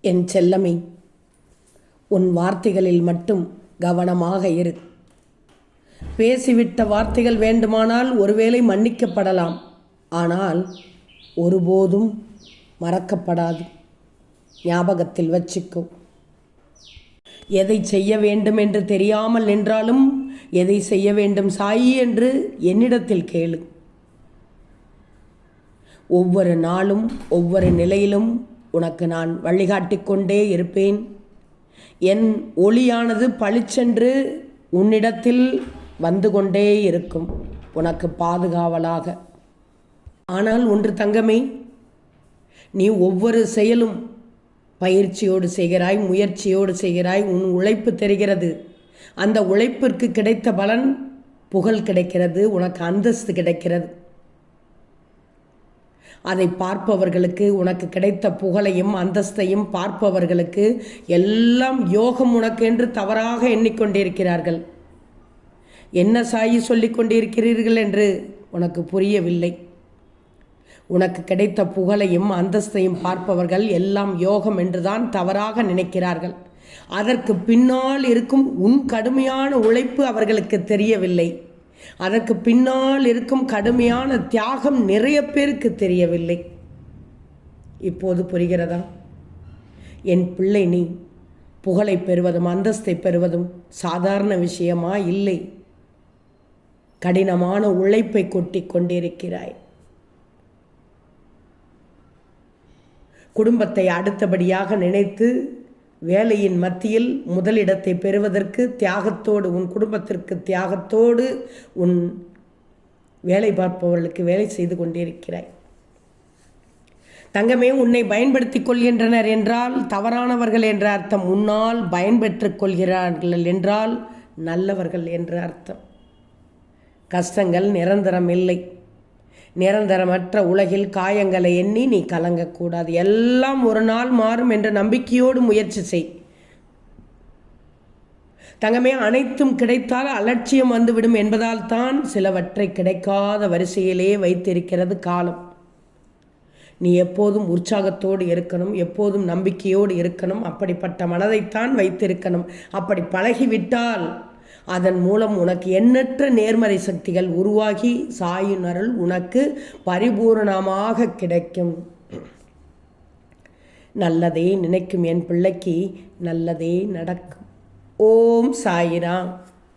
என் செல்லமே உன் வார்த்தைகளில் மட்டும் கவனமாக இரு. பேசிவிட்ட வார்த்தைகள் வேண்டுமானால் ஒருவேளை மன்னிக்கப்படலாம். ஆனால் ஒருபோதும் மறக்கப்படாது. ஞாபகத்தில் வச்சுக்கோ. எதை செய்ய வேண்டும் என்று தெரியாமல் நின்றாலும் எதை செய்ய வேண்டும் சாயி என்று என்னிடத்தில் கேளு. ஒவ்வொரு நாளும் ஒவ்வொரு நிலையிலும் உனக்கு நான் வழிகாட்டிக் கொண்டே இருப்பேன். என் ஒளியானது பளிச்சென்று உன்னிடத்தில் வந்து கொண்டே இருக்கும். உனக்கு பாதுகாவலாக. ஆனால் ஒன்று தங்கமே நீ ஒவ்வொரு செயலும் பயிற்சியோடு செய்கிறாய் முயற்சியோடு செய்கிறாய் உன் உழைப்பு தெரிகிறது. அந்த உழைப்பிற்கு கிடைத்த பலன் புகழ் கிடைக்கிறது உனக்கு அந்தஸ்து கிடைக்கிறது. அதை பார்ப்பவர்களுக்கு உனக்கு கிடைத்த புகழையும் அந்தஸ்தையும் பார்ப்பவர்களுக்கு எல்லாம் யோகம் உனக்கு என்று தவறாக எண்ணிக்கொண்டிருக்கிறார்கள். என்ன சாயி சொல்லிக் கொண்டிருக்கிறீர்கள் என்று உனக்கு புரியவில்லை. உனக்கு கிடைத்த புகழையும் அந்தஸ்தையும் பார்ப்பவர்கள் எல்லாம் யோகம் என்றுதான் தவறாக நினைக்கிறார்கள். அதற்கு பின்னால் இருக்கும் உன் கடுமையான உழைப்பு அவர்களுக்கு தெரியவில்லை. அதற்கு பின்னால் இருக்கும் கடுமையான தியாகம் நிறைய பேருக்கு தெரியவில்லை. இப்போது புரிகிறதா? என் பிள்ளை நீ புகழை பெறுவதும் அந்தஸ்தை பெறுவதும் சாதாரண விஷயமா? இல்லை. கடினமான உழைப்பை கொட்டி கொண்டிருக்கிறாய். குடும்பத்தை அடுத்தபடியாக நினைத்து வேலையின் மத்தியில் முதலிடத்தை பெறுவதற்கு தியாகத்தோடு உன் குடும்பத்திற்கு தியாகத்தோடு உன் வேலை பார்ப்பவர்களுக்கு வேலை செய்து கொண்டிருக்கிறாய். தங்கமே உன்னை பயன்படுத்திக் கொள்கின்றனர் என்றால் தவறானவர்கள் என்ற அர்த்தம். உன்னால் பயன்பெற்றுக் கொள்கிறார்கள் என்றால் நல்லவர்கள் என்ற அர்த்தம். கஷ்டங்கள் நிரந்தரம் இல்லை. நிரந்தரமற்ற உலகில் காயங்களை எண்ணி நீ கலங்கக்கூடாது. எல்லாம் ஒரு நாள் மாறும் என்ற நம்பிக்கையோடு முயற்சி செய். தங்கமே அனைத்தும் கிடைத்தால் அலட்சியம் வந்துவிடும் என்பதால் தான் சிலவற்றை கிடைக்காத வரிசையிலே வைத்திருக்கிறது காலம். நீ எப்போதும் உற்சாகத்தோடு இருக்கணும் எப்போதும் நம்பிக்கையோடு இருக்கணும். அப்படிப்பட்ட மனதைத்தான் வைத்திருக்கணும். அப்படி பழகிவிட்டால் அதன் மூலம் உனக்கு எண்ணற்ற நேர்மறை சக்திகள் உருவாகி சாயின் அருள் உனக்கு பரிபூரணமாக கிடைக்கும். நல்லதே நினைக்கும் என் பிள்ளைக்கு நல்லதே நடக்கும். ஓம் சாயிராம்.